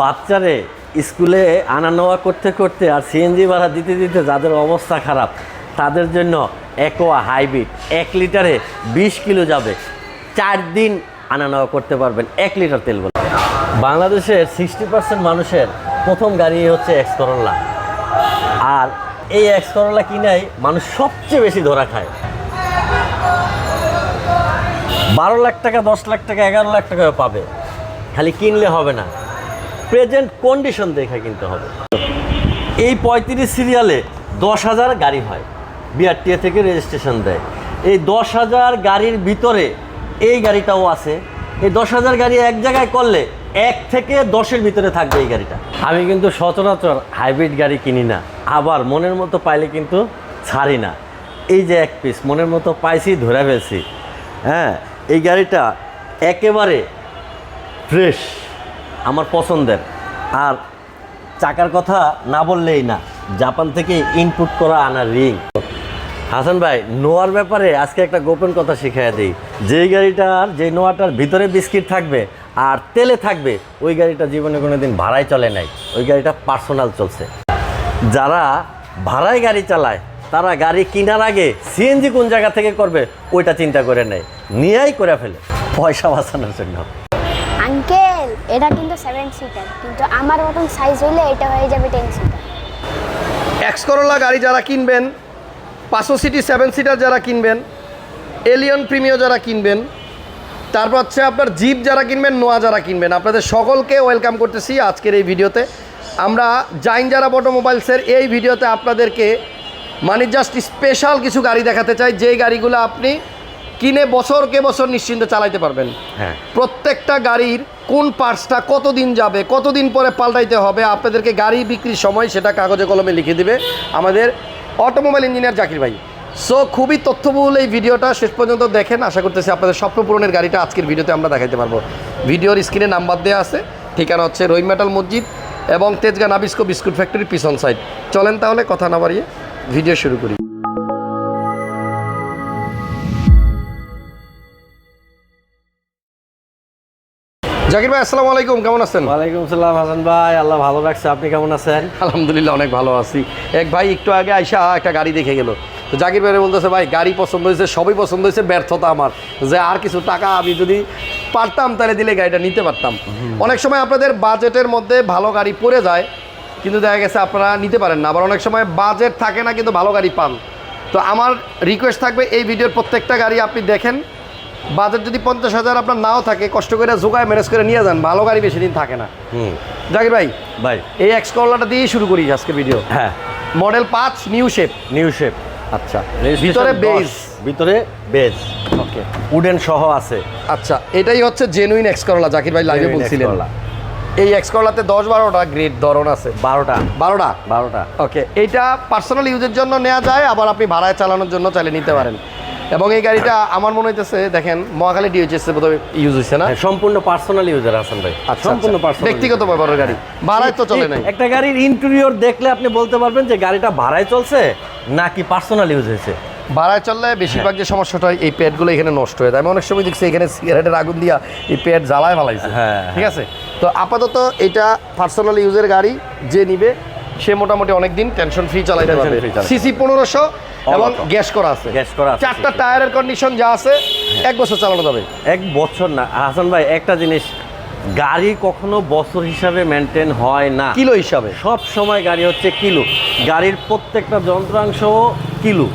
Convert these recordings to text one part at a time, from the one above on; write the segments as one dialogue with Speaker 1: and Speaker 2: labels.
Speaker 1: বাচ্চারে স্কুলে আনা নেওয়া করতে করতে আর সিএনজি ভাড়া দিতে দিতে যাদের অবস্থা খারাপ, তাদের জন্য একোয়া হাইব্রিড এক লিটারে বিশ কিলো যাবে। চার দিন আনা নেওয়া করতে পারবেন এক লিটার তেল বলে। বাংলাদেশের সিক্সটি পার্সেন্ট মানুষের প্রথম গাড়ি হচ্ছে এক্স করল্লা আর এই এক্স করল্লা কিনাই মানুষ সবচেয়ে বেশি ধরা খায়। বারো লাখ টাকা, দশ লাখ টাকা, এগারো লাখ টাকা পাবে। খালি কিনলে হবে না। প্রেজেন্ট কন্ডিশন দেখে কিনতে হবে। এই পঁয়ত্রিশ সিরিয়ালে দশ হাজার গাড়ি হয় বিআরটিএ থেকে রেজিস্ট্রেশন দেয়। এই দশ হাজার গাড়ির ভিতরে এই গাড়িটাও আছে। এই দশ হাজার গাড়ি এক জায়গায় করলে এক থেকে দশের ভিতরে থাকবে এই গাড়িটা। আমি কিন্তু সচরাচর হাইব্রিড গাড়ি কিনি না, আবার মনের মতো পাইলে কিন্তু ছাড়ি না। এই যে এক পিস, মনের মতো পাইছি, ধরে ফেলছি। হ্যাঁ এই গাড়িটা একেবারে ফ্রেশ। আমার পছন্দের। আর চাকার কথা না বললেই না, জাপান থেকে ইনপুট করা আনা রিং হাসান ভাই, নোয়ার ব্যাপারে আজকে একটা গোপন কথা শিখিয়ে দিই। যেই গাড়িটার যে নোয়াটার ভিতরে বিস্কিট থাকবে আর তেলে থাকবে, ওই গাড়িটা জীবনে কোনো দিন ভাড়ায় চলে নাই। ওই গাড়িটা পার্সোনাল চলছে। যারা ভাড়ায় গাড়ি চালায়, তারা গাড়ি কেনার আগে সিএনজি কোন জায়গা থেকে করবে, ওইটা চিন্তা করে নেয়। নিয়েই করে ফেলে। পয়সা বাঁচানোর জন্য।
Speaker 2: আঙ্কেল এটা কিন্তু সেভেন সিটার কিন্তু আমার মতন সাইজ হইলে এটা হয়ে যাবে টেন সিটার
Speaker 3: এক্স করোলা গাড়ি যারা কিনবেন, পাঁচশো সিটি সেভেন সিটার যারা কিনবেন এলিয়ন প্রিমিও যারা কিনবেন, তারপর হচ্ছে আপনার জিপ যারা কিনবেন নোয়া যারা কিনবেন। আপনাদের সকলকে ওয়েলকাম করতেছি আজকের এই ভিডিওতে। আমরা জাইন যারা অটোমোবাইলসের এই ভিডিওতে আপনাদেরকে মানে জাস্ট স্পেশাল কিছু গাড়ি দেখাতে চাই। যেই গাড়িগুলো আপনি কিনে বছরকে বছর নিশ্চিন্তে চালাইতে পারবেন।
Speaker 1: হ্যাঁ।
Speaker 3: প্রত্যেকটা গাড়ির কোন পার্টসটা কতদিন যাবে কতদিন পরে পাল্টাইতে হবে আপনাদেরকে গাড়ি বিক্রির সময় সেটা কাগজে কলমে লিখে দিবে আমাদের অটোমোবাইল ইঞ্জিনিয়ার জাকির ভাই। সো খুবই তথ্যবহুল এই ভিডিওটা শেষ পর্যন্ত দেখেন আশা করতেছি আপনাদের স্বপ্ন পূরণের গাড়িটা আজকের ভিডিওতে আমরা দেখাইতে পারব। ভিডিওর স্ক্রিনে নাম্বার দেওয়া আছে ঠিকানা হচ্ছে রহিম মেটাল মসজিদ এবং তেজগা নাবিস্কো বিস্কুট ফ্যাক্টরি পিছন সাইড চলেন তাহলে কথা না বাড়িয়ে ভিডিও শুরু করি। জাকির ভাই আসসালামু আলাইকুম কেমন আছেন?
Speaker 1: ওয়ালাইকুম সালাম হাসান ভাই আল্লাহ ভালো রাখছে আপনি কেমন আছেন?
Speaker 3: আলহামদুলিল্লাহ অনেক ভালো আছি। এক ভাই একটু আগে আইসা একটা গাড়ি দেখে গেল। তো জাকির ভাই বলতেছে ভাই গাড়ি পছন্দ হয়েছে সবই পছন্দ হয়েছে ব্যর্থতা আমার। যে আর কিছু টাকা আমি যদি পারতাম তাহলে দিলে গাড়িটা নিতে পারতাম। অনেক সময় আপনাদের বাজেটের মধ্যে ভালো গাড়ি পড়ে যায় কিন্তু দেখা গেছে আপনারা নিতে পারেন না। আবার অনেক সময় বাজেট থাকে না কিন্তু ভালো গাড়ি পান। তো আমার রিকোয়েস্ট থাকবে এই ভিডিওর প্রত্যেকটা গাড়ি আপনি দেখেন বাজেট যদি পঞ্চাশ হাজার আপনার নাও থাকে কষ্ট করে জোগায় ম্যানেজ করে নিয়ে যান ভালো গাড়ি বেশি দিন থাকে না। জাকির ভাই
Speaker 1: ভাই।
Speaker 3: এই এক্স করলাটা দিয়েই শুরু করি আজকে ভিডিও
Speaker 1: হ্যাঁ।
Speaker 3: মডেল পাঁচ নিউ শেপ
Speaker 1: নিউ শেপ
Speaker 3: আচ্ছা।
Speaker 1: ভিতরে বেজ ভিতরে বেজ
Speaker 3: ওকে
Speaker 1: উডেন সহ আছে।
Speaker 3: আচ্ছা এটাই হচ্ছে জেনুইন এক্স করলা জাকির ভাই লাইভে বলছিলেন। এই এক্স করলাতে দশ বারোটা গ্রেড ধরন আছে।
Speaker 1: বারোটা।
Speaker 3: বারোটা?
Speaker 1: বারোটা।
Speaker 3: ওকে এইটা পার্সোনাল ইউজের জন্য নেওয়া যায় আবার আপনি ভাড়ায় চালানোর জন্য চাইলে নিতে পারেন। এবং এই গাড়িটা আমার মনে হইতেছে দেখেন মহাখালী ডিওচএস প্রথমে ইউজ হচ্ছে না?
Speaker 1: হ্যাঁ, সম্পূর্ণ পার্সোনাল ইউজার হাসান ভাই।
Speaker 3: আচ্ছা,
Speaker 1: সম্পূর্ণ
Speaker 3: আচ্ছা।
Speaker 1: পার্সোনাল
Speaker 3: ব্যক্তিগত ব্যাপারের গাড়ি। ভাড়ায় তো চলে নাই।
Speaker 1: একটা গাড়ির ইন্টেরিয়র দেখলে আপনি বলতে পারবেন যে গাড়িটা ভাড়ায় চলছে নাকি পার্সোনাল ইউজ হয়েছে।
Speaker 3: ভাড়ায় চললে বেশিরভাগ যে সমস্যাটা হয় এই প্যাডগুলো এখানে নষ্ট হয়ে যায়। আমি অনেক সময় দেখছি এখানে সিগারেটের আগুন দিয়া এই প্যাড জ্বালায় ফেলাইছে।
Speaker 1: হ্যাঁ,
Speaker 3: ঠিক আছে? তো আপাতত এটা পার্সোনাল ইউজের গাড়ি যে নিবে সে মোটামুটি অনেক দিন টেনশন ফ্রি চালাইতে পারবে। সিসি পনেরোশো এবং গ্যাস করা আছে।
Speaker 1: গ্যাস করা আছে,
Speaker 3: চারটা টায়ারের কন্ডিশন যা আছে এক বছর চালানো যাবে।
Speaker 1: এক বছর না। হাসান ভাই একটা জিনিস গাড়ি কখনো বছর হিসাবে মেনটেন হয় না।
Speaker 3: কিলো হিসাবে।
Speaker 1: সব সময় গাড়ি হচ্ছে কিলো। গাড়ির প্রত্যেকটা যন্ত্রাংশ কিলো।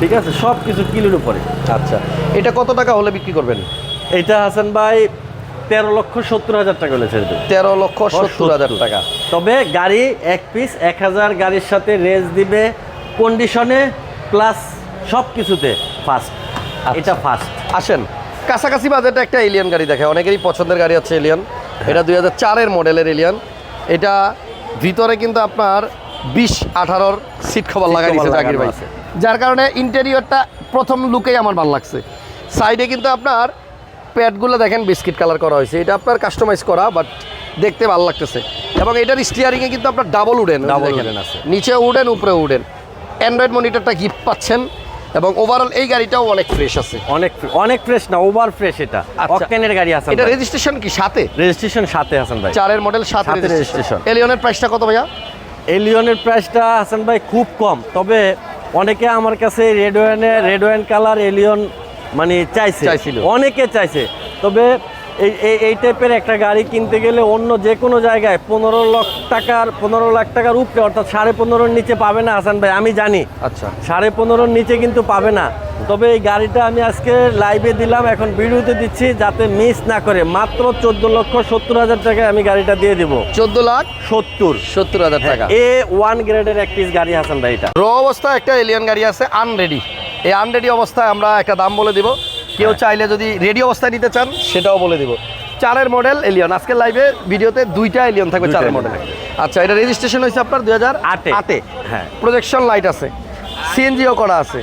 Speaker 1: ঠিক আছে? সব কিছু কিলোর উপরে।
Speaker 3: আচ্ছা। এটা কত টাকা হলে বিক্রি করবেন?
Speaker 1: এটা হাসান ভাই তেরো লক্ষ সত্তর হাজার টাকা হলে ছেড়ে দেবে।
Speaker 3: তেরো লক্ষ সত্তর হাজার টাকা।
Speaker 1: তবে গাড়ি এক পিস এক হাজার গাড়ির সাথে রেস দিবে কন্ডিশনে প্লাস সব কিছুতে ফার্স্ট এটা ফার্স্ট
Speaker 3: আসেন। কাছাকাছি বাজেটে একটা এলিয়ান গাড়ি দেখে। অনেকেরই পছন্দের গাড়ি হচ্ছে এলিয়ন এটা দুই হাজার চারের মডেলের এলিয়ন এটা ভিতরে কিন্তু আপনার বিশ আঠারোর সিট খবর লাগাই দিয়েছে জাকির ভাই। যার কারণে ইন্টেরিয়রটা প্রথম লুকেই আমার ভালো লাগছে। সাইডে কিন্তু আপনার প্যাডগুলো দেখেন বিস্কিট কালার করা হয়েছে। এটা আপনার কাস্টমাইজ করা বাট দেখতে ভালো লাগতেছে। এবং এটার স্টিয়ারিংয়ে কিন্তু আপনার ডাবল উডেন দেখেন।
Speaker 1: wooden আছে।
Speaker 3: নিচে উডেন উপরে উডেন অ্যান্ড্রয়েড মনিটরটা গিফট পাচ্ছেন এবং ওভারঅল এই গাড়িটাও অনেক ফ্রেশ আছে।
Speaker 1: অনেক অনেক ফ্রেশ না ওভার ফ্রেশ এটা।
Speaker 3: আচ্ছা।
Speaker 1: অকটেনের গাড়ি আছে
Speaker 3: এটা রেজিস্ট্রেশন কি সাথে?
Speaker 1: রেজিস্ট্রেশন সাথে হাসান ভাই।
Speaker 3: চারের মডেল সাথে রেজিস্ট্রেশন এলিয়নের প্রাইসটা কত ভাইয়া?
Speaker 1: এলিয়নের প্রাইসটা হাসান ভাই খুব কম। তবে অনেকে আমার কাছে রেড ওয়ানে রেড ওয়ান কালার এলিয়ন মানে চাইছে। অনেকে চাইছে। তবে এই এই- এই টাইপের একটা গাড়ি কিনতে গেলে অন্য যে কোনো জায়গায় পনেরো লক্ষ টাকার পনেরো লাখ টাকার উপরে অর্থাৎ সাড়ে পনেরোর নিচে পাবে না হাসান ভাই আমি জানি।
Speaker 3: আচ্ছা।
Speaker 1: সাড়ে পনেরোর নিচে কিন্তু পাবে না। তবে এই গাড়িটা আমি আজকে লাইভে দিলাম এখন ভিডিওতে দিচ্ছি যাতে মিস না করে। মাত্র চোদ্দ লক্ষ সত্তর হাজার টাকায় আমি গাড়িটা দিয়ে দিব।
Speaker 3: চোদ্দ লাখ?
Speaker 1: সত্তর।
Speaker 3: সত্তর হাজার টাকা।
Speaker 1: এ ওয়ান গ্রেডের এক পিস গাড়ি হাসান ভাই এটা।
Speaker 3: র অবস্থায় একটা এলিয়ন গাড়ি আছে আনরেডি এই আনরেডি অবস্থায় আমরা একটা দাম বলে দিব। কেউ। চাইলে যদি রেডি অবস্থায় নিতে চান সেটাও বলে দিব। চারের মডেল এলিয়ন আজকে লাইভে ভিডিওতে দুইটা এলিয়ন থাকবে চারের মডেল আচ্ছা এটা রেজিস্ট্রেশন হয়েছে আপনার দুই হাজার
Speaker 1: আটে। হ্যাঁ।
Speaker 3: প্রজেকশন লাইট আছে। সিএনজিও করা আছে।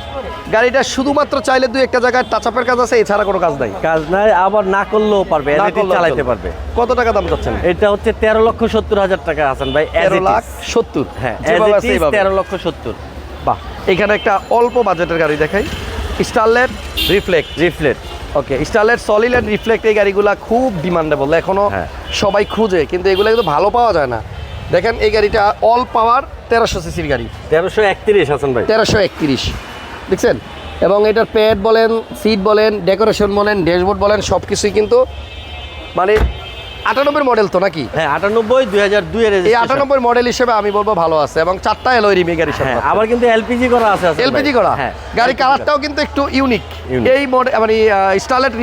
Speaker 3: গাড়িটা শুধুমাত্র চাইলে দুই একটা জায়গায় টাচ আপের কাজ আছে এছাড়া কোনো কাজ নাই।
Speaker 1: কাজ নাই আবার না করলেও পারবে চালাইতে পারবে।
Speaker 3: কত টাকা দাম চাচ্ছেন?
Speaker 1: এটা হচ্ছে তেরো লক্ষ সত্তর হাজার টাকা হাসান ভাই
Speaker 3: তেরো লাখ সত্তর।
Speaker 1: হ্যাঁ। তেরো লক্ষ সত্তর।
Speaker 3: বাহ এখানে একটা অল্প বাজেটের গাড়ি দেখাই। Starlet reflect
Speaker 1: reflect
Speaker 3: okay Starlet solid and reflect এই গাড়িগুলো খুব ডিমান্ডেবল এখনও
Speaker 1: হ্যাঁ।
Speaker 3: সবাই খুঁজে কিন্তু এগুলো কিন্তু ভালো পাওয়া যায় না। দেখেন এই গাড়িটা অল পাওয়ার তেরোশো সিসির গাড়ি।
Speaker 1: তেরোশো একত্রিশ হাসান ভাই।
Speaker 3: তেরোশো একত্রিশ দেখছেন? এবং এটার প্যাড বলেন সিট বলেন ডেকোরেশন বলেন ড্যাশবোর্ড বলেন সব কিছুই কিন্তু মানে আটানব্বই মডেল তো নাকি?
Speaker 1: হ্যাঁ আটানব্বই দুই হাজার দুই এর
Speaker 3: এই আটানব্বই মডেল হিসেবে আমি বলব ভালো আছে এবং চারটা এলোই রিমি গাড়ি
Speaker 1: হ্যাঁ আবার কিন্তু এলপিজি করা আছে
Speaker 3: এলপিজি করা?
Speaker 1: হ্যাঁ
Speaker 3: গাড়ি কালারটাও কিন্তু একটু ইউনিক এই মডেল মানে স্টারলেট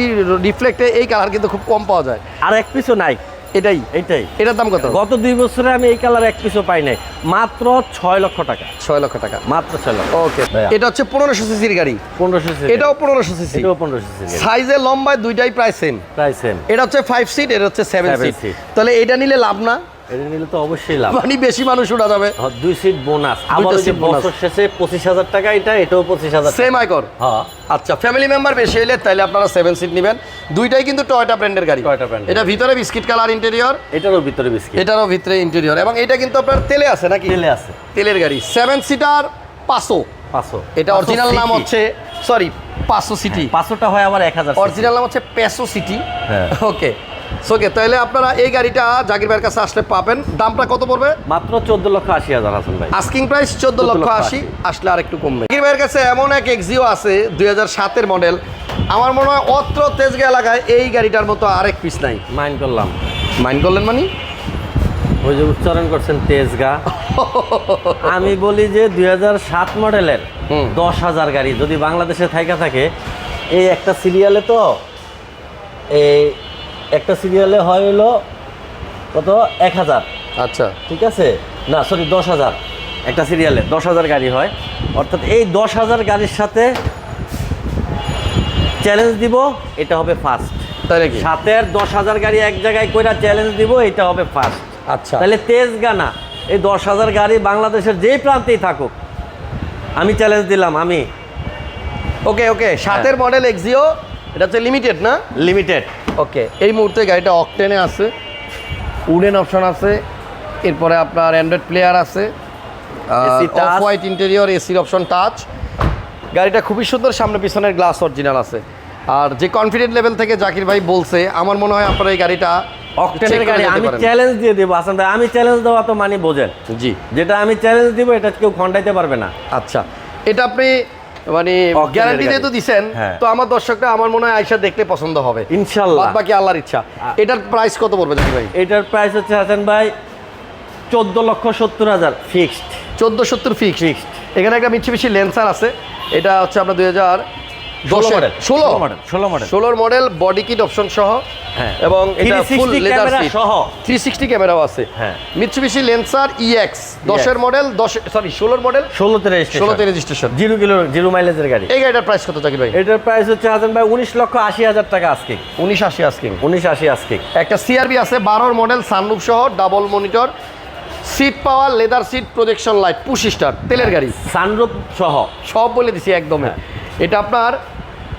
Speaker 3: রিফ্লেক্টে এই কালার কিন্তু খুব কম পাওয়া যায়।
Speaker 1: আর এক পিসও নাই।
Speaker 3: এটাই।
Speaker 1: এটাই।
Speaker 3: এটার দাম কত?
Speaker 1: গত দুই বছরে আমি এই কালার এক পিসও পাই নাই। মাত্র ছয় লক্ষ টাকা।
Speaker 3: ছয় লক্ষ টাকা।
Speaker 1: মাত্র ছয় লক্ষ।
Speaker 3: ওকে। এটা হচ্ছে পনেরোশো সিসির গাড়ি।
Speaker 1: পনেরোশো সিসি
Speaker 3: এটাও পনেরোশো সিসি।
Speaker 1: এটাও পনেরোশো সিসি
Speaker 3: সাইজে লম্বায় দুইটাই প্রায় সেম
Speaker 1: প্রায় সেম
Speaker 3: এটা হচ্ছে ফাইভ সিট এটা হচ্ছে সেভেন সিট তাহলে এটা নিলে লাভ না?
Speaker 1: এটা নিলে তো অবশ্যই লাভ।
Speaker 3: মানে বেশি মানুষ উঠা যাবে।
Speaker 1: হ্যাঁ, দুই সিট বোনাস আবার যে বছর শেষে পঁচিশ হাজার টাকা এটা এটাও পঁচিশ হাজার
Speaker 3: সেম আইকর
Speaker 1: হ্যাঁ
Speaker 3: আচ্ছা ফ্যামিলি মেম্বার বেশি হলে তাহলে আপনারা সেভেন সিট নেবেন। দুইটাই কিন্তু টয়টা ব্র্যান্ডের গাড়ি।
Speaker 1: Toyota brand-এর।
Speaker 3: এটা ভিতরে বিস্কিট কালার ইন্টেরিয়র
Speaker 1: এটারও ভিতরে বিস্কিট
Speaker 3: এটারও ভিতরে ইন্টেরিয়র এবং এটা কিন্তু আপনার তেলে আছে নাকি?
Speaker 1: তেলে আছে।
Speaker 3: তেলের গাড়ি। সেভেন সিটার পাঁচশো।
Speaker 1: পাঁচশো।
Speaker 3: এটা অরিজিনাল নাম হচ্ছে সরি পাঁচশো সিটি
Speaker 1: পাঁচশোটা হয় আবার এক হাজার
Speaker 3: অরিজিনাল নাম হচ্ছে পেসো সিটি
Speaker 1: হ্যাঁ।
Speaker 3: ওকে ওকে তাহলে আপনারা এই গাড়িটা জাকির ভাইয়ের কাছে আসলে পাবেন। দামটা কত পড়বে?
Speaker 1: মাত্র চোদ্দ লক্ষ আশি হাজার হাসান ভাই।
Speaker 3: আস্কিং প্রাইস চোদ্দ
Speaker 1: 14
Speaker 3: লক্ষ আশি আসলে আর একটু কমবে। জাকির ভাইয়ের কাছে এমন এক এক্সিও আছে দুই হাজার সাতের মডেল আমার মনে হয় অত্র তেজগা এলাকায় এই গাড়িটার মতো আরেক পিস নাই।
Speaker 1: মাইন্ড করলাম।
Speaker 3: মাইন্ড করলেন মানে?
Speaker 1: ওই যে উচ্চারণ করছেন তেজগা আমি বলি যে দুই সাত মডেলের। দশ হাজার গাড়ি। যদি বাংলাদেশে থাইকা থাকে এই একটা সিরিয়ালে তো এই একটা সিরিয়ালে হয় হলো কত? এক হাজার।
Speaker 3: আচ্ছা।
Speaker 1: ঠিক আছে? না সরি দশ হাজার। একটা সিরিয়ালে দশ হাজার গাড়ি হয়। অর্থাৎ এই দশ হাজার গাড়ির সাথে চ্যালেঞ্জ দিব এটা হবে ফার্স্ট
Speaker 3: নাকি
Speaker 1: সাতের দশ হাজার গাড়ি এক জায়গায় কইরা চ্যালেঞ্জ দিব এটা হবে ফার্স্ট
Speaker 3: আচ্ছা।
Speaker 1: তাহলে তেজ গানা এই দশ হাজার গাড়ি বাংলাদেশের যেই প্রান্তেই থাকুক আমি চ্যালেঞ্জ দিলাম আমি।
Speaker 3: ওকে ওকে সাতের মডেল এক্সিও এটা হচ্ছে লিমিটেড না?
Speaker 1: লিমিটেড
Speaker 3: ওকে এই মুহূর্তে গাড়িটা অকটেনে আছে উডেন অপশন আছে এরপরে আপনার অ্যান্ড্রয়েড প্লেয়ার আছে অফ হোয়াইট ইন্টেরিয়র এসির অপশন টাচ গাড়িটা খুবই সুন্দর সামনে পিছনের গ্লাস অরিজিনাল আছে। আর যে কনফিডেন্ট লেভেল থেকে জাকির ভাই বলছে আমার মনে হয় আপনার এই গাড়িটা
Speaker 1: অকটেনের গাড়ি আমি চ্যালেঞ্জ দিয়ে দেবো আসান ভাই আমি চ্যালেঞ্জ দেওয়া তো মানে বোঝেন।
Speaker 3: জি।
Speaker 1: যেটা আমি চ্যালেঞ্জ দিব এটা কেউ খন্ডাইতে পারবে না।
Speaker 3: আচ্ছা এটা আপনি মানে গ্যারান্টি। যেহেতু দিছেন
Speaker 1: হ্যাঁ।
Speaker 3: তো আমার দর্শকরা আমার মনে হয় আয়সা দেখলে পছন্দ হবে।
Speaker 1: ইনশাল্লাহ।
Speaker 3: বাকি আল্লাহর ইচ্ছা। এটার প্রাইস কত পড়বে ভাই?
Speaker 1: এটার প্রাইস হচ্ছে হাসান ভাই চোদ্দ লক্ষ সত্তর হাজার ফিক্সড
Speaker 3: চোদ্দ সত্তর
Speaker 1: ফিক্সড।
Speaker 3: এখানে একটা মিচ্ছি লেন্সার আছে। এটা হচ্ছে আপনার দুই হাজার
Speaker 1: ষোলো মডেল
Speaker 3: ষোলো?
Speaker 1: মডেল ষোলো মডেল
Speaker 3: ষোলোর মডেল বডি কিট অপশন সহ
Speaker 1: হ্যাঁ।
Speaker 3: এবং এটা ফুল লেদার
Speaker 1: সহ।
Speaker 3: থ্রি সিক্সটি ক্যামেরাও আছে।
Speaker 1: হ্যাঁ।
Speaker 3: মিৎসুবিশি লেন্সার ইএক্স দশের মডেল দশ সরি ষোলোর মডেল
Speaker 1: ষোলোতে রেজিস্ট্রেশন
Speaker 3: ষোলোতে রেজিস্ট্রেশন
Speaker 1: কিলো মাইলেজের গাড়ি।
Speaker 3: এই গাড়িটার প্রাইস কত জাকির ভাই?
Speaker 1: এটার প্রাইস হচ্ছে হাসান ভাই উনিশ লক্ষ আশি হাজার টাকা আজকে
Speaker 3: উনিশ আশি আজকিং
Speaker 1: উনিশ আশি আজকে
Speaker 3: একটা সিআরবি আছে বারোর মডেল সানরুফ সহ double monitor seat power leather seat projection light push start তেলের গাড়ি।
Speaker 1: সানরূপ সহ।
Speaker 3: সব বলে দিছি একদম।
Speaker 1: হ্যাঁ।
Speaker 3: এটা আপনার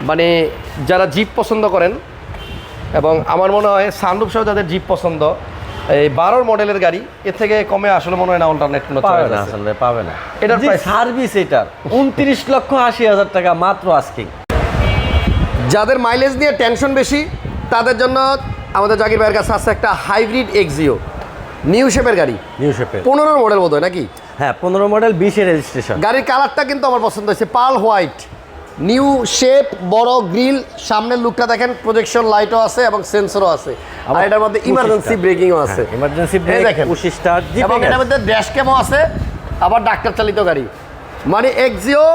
Speaker 3: মানে যারা জিপ পছন্দ করেন এবং আমার মনে হয় সানরুফ সহ যাদের জিপ পছন্দ এই বারোর মডেলের গাড়ি এর থেকে কমে আসলে মনে হয় না অল্টারনেট কোনো
Speaker 1: পাবে না ভাই পাবে না।
Speaker 3: এটার
Speaker 1: জি, সার্ভিস এটার উনত্রিশ লক্ষ আশি হাজার টাকা মাত্র আস্কিং
Speaker 3: যাদের মাইলেজ নিয়ে টেনশন বেশি তাদের জন্য আমাদের জাকির ভাইয়ের কাছে আছে একটা হাইব্রিড এক্সিও নিউ শেপের গাড়ি।
Speaker 1: নিউ শেপের
Speaker 3: পনেরোর মডেল বোধ হয় নাকি?
Speaker 1: হ্যাঁ পনেরো মডেল বিশে রেজিস্ট্রেশন
Speaker 3: গাড়ির কালারটা কিন্তু আমার পছন্দ হয়েছে পাল হোয়াইট নিউ শেপ বড় গ্রিল সামনের লুকটা দেখেন প্রজেকশন লাইটও আছে এবং সেন্সরও আছে। আর এটার মধ্যে ইমার্জেন্সি ব্রেকিংও আছে।
Speaker 1: ইমার্জেন্সি ব্রেক
Speaker 3: দেখেন।
Speaker 1: পুশি স্টার্ট
Speaker 3: এবং এটার মধ্যে ড্যাশ ক্যামও আছে আবার ডাক্তার চালিত গাড়ি। মানে এক্সিও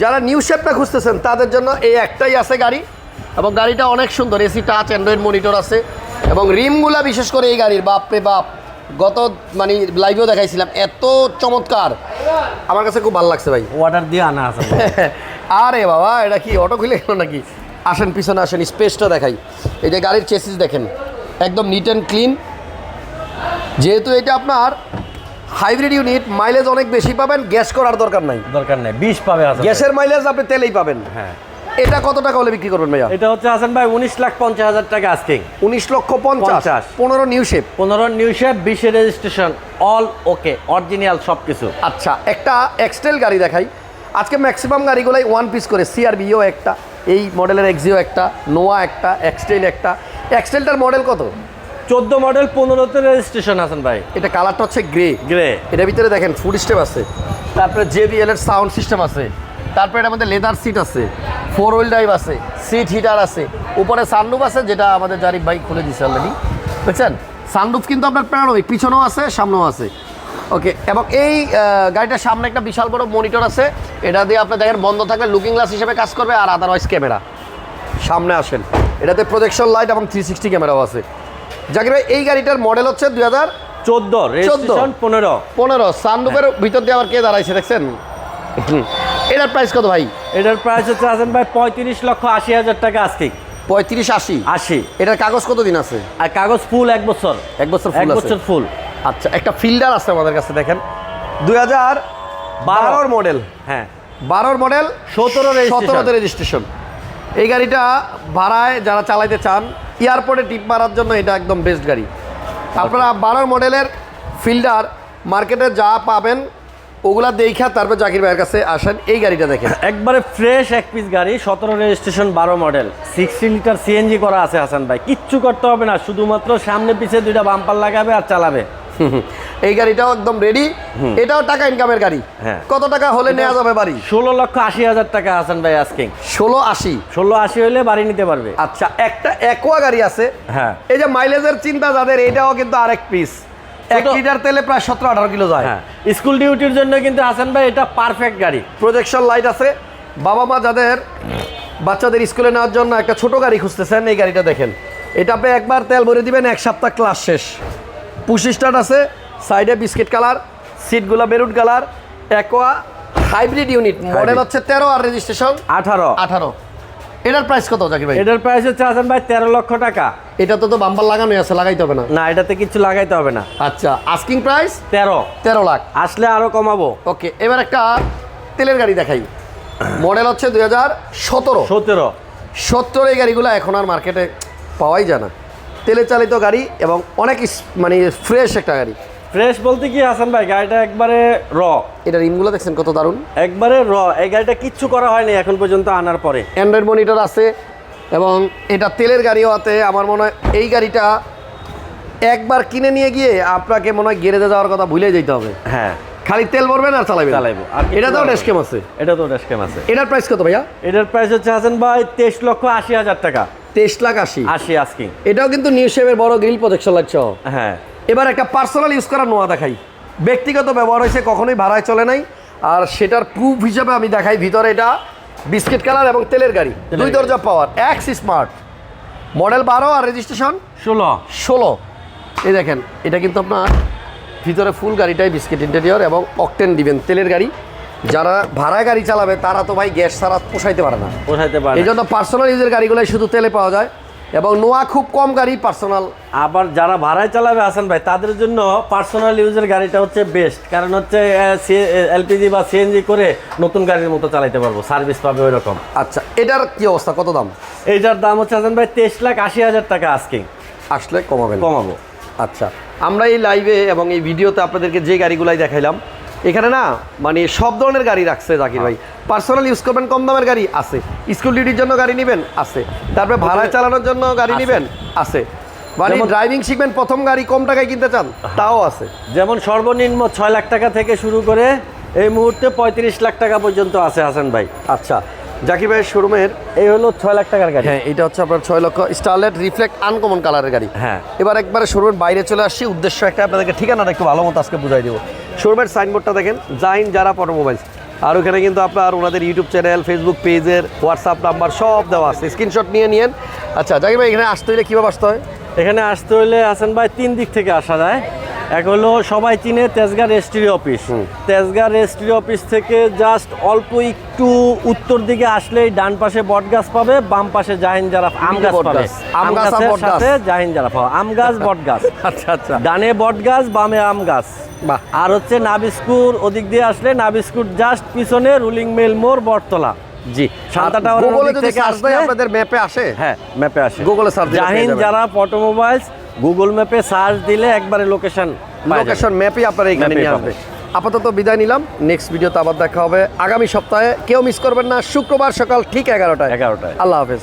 Speaker 3: যারা নিউ শেপটা খুঁজতেছেন তাদের জন্য এই একটাই আছে গাড়ি। এবং গাড়িটা অনেক সুন্দর এসি টাচ অ্যান্ড্রয়েড মনিটর আছে। এবং রিমগুলা বিশেষ করে এই গাড়ির বাপ রে বাপ। গত মানে লাইভেও দেখাইছিলাম এত চমৎকার। আমার কাছে খুব ভালো লাগছে ভাই।
Speaker 1: ওয়াটার দিয়ে আনা আছে।
Speaker 3: আরে বাবা এটা কি অটো খুলে গেল নাকি? আসেন পিছনে আসেন স্পেসটা দেখাই। এই যে গাড়ির চেসিস দেখেন একদম নিট অ্যান্ড ক্লিন যেহেতু এটা আপনার হাইব্রিড ইউনিট মাইলেজ অনেক বেশি পাবেন গ্যাস করার দরকার নাই।
Speaker 1: দরকার নেই বিশ পাবে
Speaker 3: গ্যাসের মাইলেজ আপনি তেলেই পাবেন।
Speaker 1: হ্যাঁ।
Speaker 3: এটা কত টাকা হলে বিক্রি করবেন ভাইয়া?
Speaker 1: এটা হচ্ছে হাসান ভাই উনিশ লাখ পঞ্চাশ হাজার টাকা আস্কিং
Speaker 3: উনিশ লক্ষ পঞ্চাশ। পনেরো নিউ শেপ
Speaker 1: পনেরো নিউ শেপ বিশে রেজিস্ট্রেশন অল ওকে অরিজিনাল সব কিছু
Speaker 3: আচ্ছা একটা এক্সটেল গাড়ি দেখাই। আজকে ম্যাক্সিমাম গাড়িগুলাই ওয়ান পিস করে সিআরবিও একটা এই মডেলের এক্সিও একটা নোয়া একটা এক্সটেল একটা। এক্সটেলটার মডেল কত?
Speaker 1: চোদ্দ মডেল পনেরোতে রেজিস্ট্রেশন হাসান ভাই।
Speaker 3: এটা কালারটা হচ্ছে গ্রে
Speaker 1: গ্রে
Speaker 3: এটার ভিতরে দেখেন ফুড স্টেপ আছে। তারপরে জেবিএল এর সাউন্ড সিস্টেম আছে। তারপরে এটার মধ্যে লেদার সিট আছে। ফোর হুইল ড্রাইভ আছে সিট হিটার আছে। উপরে সানরুফ আছে যেটা আমাদের জারিফ বাইক খুলে দিচ্ছে অলরেডি বুঝছেন সানরুফ কিন্তু আপনার প্যারানোই পিছনেও আছে সামনেও আছে। ওকে এবং এই গাড়িটার সামনে একটা বিশাল বড় মনিটর আছে। এটা দিয়ে আপনার দেখেন বন্ধ থাকলে লুকিং গ্লাস হিসেবে কাজ করবে আর আদারওয়াইজ ক্যামেরা সামনে আসেন। এটাতে প্রজেকশন লাইট এবং থ্রি সিক্সটি ক্যামেরাও আছে। জাকির ভাই এই গাড়িটার মডেল হচ্ছে দুই হাজার
Speaker 1: চোদ্দ। রেজিস্ট্রেশন পনেরো।
Speaker 3: পনেরো সানরুফের ভিতর দিয়ে আবার কে দাঁড়াইছে দেখছেন। এটার প্রাইস কত ভাই?
Speaker 1: এটার প্রাইস হচ্ছে আসেন ভাই পঁয়ত্রিশ লক্ষ আশি হাজার টাকা আস্কিং
Speaker 3: পঁয়ত্রিশ আশি।
Speaker 1: আশি।
Speaker 3: এটার কাগজ কত দিন আছে?
Speaker 1: আর কাগজ ফুল এক বছর।
Speaker 3: এক বছর
Speaker 1: এক বছর ফুল
Speaker 3: আচ্ছা একটা ফিল্ডার আছে আমাদের কাছে দেখেন। দুই হাজার বারোর মডেল
Speaker 1: হ্যাঁ।
Speaker 3: বারোর মডেল
Speaker 1: 17 registration।
Speaker 3: সতেরোতে রেজিস্ট্রেশন এই গাড়িটা ভাড়ায় যারা চালাইতে চান এয়ারপোর্টে টিপ মারার জন্য এটা একদম বেস্ট গাড়ি। আপনারা বারোর মডেলের ফিল্ডার মার্কেটে যা পাবেন ওগুলা দেখা তারপর জাকির ভাইয়ের কাছে আসেন। এই গাড়িটা দেখেন।
Speaker 1: একবারে ফ্রেশ এক পিস গাড়ি সতেরো রেজিস্ট্রেশন বারো মডেল সিক্সটি লিটার সিএনজি করা আছে হাসান ভাই। কিচ্ছু করতে হবে না শুধুমাত্র সামনে পিছে দুইটা বাম্পার লাগাবে আর চালাবে।
Speaker 3: এই গাড়িটাও একদম রেডি এটাও টাকা ইনকামের গাড়ি।
Speaker 1: হ্যাঁ।
Speaker 3: কত টাকা হলে নেওয়া যাবে বাড়ি?
Speaker 1: ষোলো লক্ষ আশি হাজার টাকা হাসান ভাই আজকে
Speaker 3: ষোলো আশি।
Speaker 1: ষোলো আশি হলে বাড়ি নিতে পারবে।
Speaker 3: আচ্ছা একটা একোয়া গাড়ি আছে।
Speaker 1: হ্যাঁ।
Speaker 3: এই যে মাইলেজের চিন্তা যাদের এটাও কিন্তু আরেক পিস এক লিটার তেলে প্রায় সতেরো আঠারো কিলো যায়।
Speaker 1: হ্যাঁ। স্কুল ডিউটির জন্য কিন্তু হাসান ভাই এটা পারফেক্ট গাড়ি।
Speaker 3: প্রজেকশন লাইট আছে। বাবা মা যাদের বাচ্চাদের স্কুলে নেওয়ার জন্য একটা ছোট গাড়ি খুঁজতেছেন এই গাড়িটা দেখেন। এটা আপনি একবার তেল ভরে দিবেন এক সপ্তাহ ক্লাস শেষ। পুশ স্টার্ট আছে সাইডে বিস্কিট কালার সিটগুলো maroon colour Aqua hybrid unit model হচ্ছে তেরো আর রেজিস্ট্রেশন
Speaker 1: আঠারো।
Speaker 3: আঠারো। এটার প্রাইস কত জাকির ভাই?
Speaker 1: এটার প্রাইস হচ্ছে হাসান ভাই তেরো লক্ষ টাকা।
Speaker 3: এটা তো তো বাম্পার লাগানো আছে লাগাইতে হবে না।
Speaker 1: না এটাতে কিছু লাগাইতে হবে না।
Speaker 3: আচ্ছা আস্কিং প্রাইস
Speaker 1: তেরো।
Speaker 3: তেরো লাখ।
Speaker 1: আসলে আরও কমাবো।
Speaker 3: ওকে এবার একটা তেলের গাড়ি দেখাই। মডেল হচ্ছে দুই হাজার সতেরো।
Speaker 1: সতেরো।
Speaker 3: সত্তর এই গাড়িগুলো এখন আর মার্কেটে পাওয়াই যায় না। তেলে চালিত গাড়ি এবং অনেক মানে ফ্রেশ একটা গাড়ি।
Speaker 1: ফ্রেশ বলতে কি হাসান ভাই গাড়িটা একবারে র।
Speaker 3: এটা রিমগুলো দেখছেন কত দারুণ?
Speaker 1: একবারে র। এই গাড়িটা কিচ্ছু করা হয়নি এখন পর্যন্ত আনার পরে।
Speaker 3: অ্যান্ড্রয়েড মনিটর আছে এবং এটা তেলের গাড়িও আছে। আমার মনে হয় এই গাড়িটা একবার কিনে নিয়ে গিয়ে আপনাকে মনে হয় গ্যারেজে যাওয়ার কথা ভুলে যেতে হবে।
Speaker 1: হ্যাঁ।
Speaker 3: খালি তেল ভরবেন আর চালাবেন।
Speaker 1: চালাইবো। আর
Speaker 3: এটা তো ডেস্কেম
Speaker 1: নেই।
Speaker 3: আছে।
Speaker 1: এটা তো ড্যাশক্যাম আছে।
Speaker 3: এটার প্রাইস কত ভাইয়া?
Speaker 1: এটার প্রাইস হচ্ছে হাসান ভাই তেইশ লক্ষ আশি হাজার টাকা।
Speaker 3: তেইশ লাখ আশি।
Speaker 1: আশি আস্কিং
Speaker 3: এটাও কিন্তু নিউ শেপের বড় গ্রিল প্রজেকশন লাগছে।
Speaker 1: হ্যাঁ।
Speaker 3: এবার একটা পার্সোনাল ইউজ করার নোয়া দেখাই। ব্যক্তিগত ব্যবহার হয়েছে কখনোই ভাড়ায় চলে নাই। আর সেটার প্রুফ হিসাবে আমি দেখাই ভিতরে এটা। বিস্কিট কালার এবং তেলের গাড়ি। দুই। দরজা পাওয়ার এক্স স্মার্ট মডেল বারো আর রেজিস্ট্রেশন
Speaker 1: ষোলো।
Speaker 3: ষোলো। এই দেখেন এটা কিন্তু আপনার ভিতরে ফুল গাড়িটাই বিস্কিট ইন্টেরিয়র এবং অকটেন দিবেন তেলের গাড়ি। যারা ভাড়া গাড়ি চালাবে তারা তো ভাই গ্যাস ছাড়া পোষাইতে পারে না।
Speaker 1: পোষাইতে পারে
Speaker 3: এই জন্য পার্সোনাল ইউজের গাড়িগুলোই শুধু তেলে পাওয়া যায়। এবং নোয়া খুব কম গাড়ি পার্সোনাল
Speaker 1: আবার যারা ভাড়ায় চালাবে আসেন ভাই তাদের জন্য পার্সোনাল ইউজের গাড়িটা হচ্ছে বেস্ট কারণ হচ্ছে এলপিজি বা সিএনজি করে নতুন গাড়ির মতো চালাইতে পারব সার্ভিস পাবে ওই রকম
Speaker 3: আচ্ছা এটার কি অবস্থা? কত দাম?
Speaker 1: এইটার দাম হচ্ছে আসেন ভাই তেইশ লাখ আশি হাজার টাকা আজকে
Speaker 3: আসলে কমাবেন।
Speaker 1: কমাবো।
Speaker 3: আচ্ছা আমরা এই লাইভে এবং এই ভিডিওতে আপনাদেরকে যে গাড়িগুলাই দেখাইলাম এখানে না মানে সব ধরনের গাড়ি রাখছে জাকির ভাই। পার্সোনাল ইউজ করবেন কম দামের গাড়ি আছে। স্কুল ডিউটির জন্য গাড়ি নেবেন আছে। তারপরে ভাড়ায় চালানোর জন্য গাড়ি নেবেন আছে। মানে ড্রাইভিং শিখবেন প্রথম গাড়ি কম টাকায় কিনতে চান তাও আছে।
Speaker 1: যেমন সর্বনিম্ন ছয় লাখ টাকা থেকে শুরু করে এই মুহূর্তে পঁয়ত্রিশ লাখ টাকা পর্যন্ত আছে হাসান ভাই।
Speaker 3: আচ্ছা জাকির ভাইয়ের শোরুমের
Speaker 1: এই হলো ছয় লাখ টাকার গাড়ি।
Speaker 3: হ্যাঁ এটা হচ্ছে আপনার ছয় লক্ষ স্টারলেট রিফ্লেক্ট আনকমন কালারের গাড়ি।
Speaker 1: হ্যাঁ।
Speaker 3: এবার একবারে শোরুমের বাইরে চলে আসছি। উদ্দেশ্য একটা আপনাদেরকে ঠিকানাটা একটু ভালো মতো আজকে বুঝাই দেবো। শোরুমের সাইনবোর্ডটা দেখেন জাইন যারা অটোমোবাইলস আর ওখানে কিন্তু আপনার ওনাদের ইউটিউব চ্যানেল ফেসবুক পেজের হোয়াটসঅ্যাপ নাম্বার সব দেওয়া আছে। স্ক্রিনশট নিয়ে নিয়েন। আচ্ছা জাকির ভাই এখানে আসতে হলে কীভাবে আসতে হয়?
Speaker 1: এখানে আসতে হলে হাসান ভাই তিন দিক থেকে আসা যায়। এক হলো সবাই চিনে Tejgaon registry office. Tejgaon registry office থেকে জাস্ট অল্প একটু উত্তর দিকে আসলেই ডান পাশে বটগাছ পাবে বাম পাশে জাহিন জারাফ আম গাছ পাবে।
Speaker 3: আম
Speaker 1: গাছের সাথে জাহিন জারাফ আম গাছ বট গাছ
Speaker 3: আচ্ছা আচ্ছা।
Speaker 1: ডানে বট গাছ বামে আম গাছ। আর হচ্ছে নাবিস্কুর ওদিক দিয়ে আসলে নাবিস্কুর জাস্ট পিছনে রুলিং মেল মোড় বটতলা। জি। শান্তা টাওয়ার
Speaker 3: গুগলে সার্চ আপনাদের ম্যাপে আসে?
Speaker 1: হ্যাঁ ম্যাপে আসে।
Speaker 3: দিলে পেয়ে
Speaker 1: জাহিন। যারা অটোমোবাইলস গুগল ম্যাপে সার্চ দিলে একবারে লোকেশন
Speaker 3: লোকেশন ম্যাপই আপনার এখানে নিয়ে আসবে। আপাতত বিদায় নিলাম। নেক্সট ভিডিওতে আবার দেখা হবে। আগামী সপ্তাহে কেউ মিস করবেন না। শুক্রবার সকাল ঠিক এগারোটায়।
Speaker 1: এগারোটায়।
Speaker 3: আল্লাহ হাফেজ।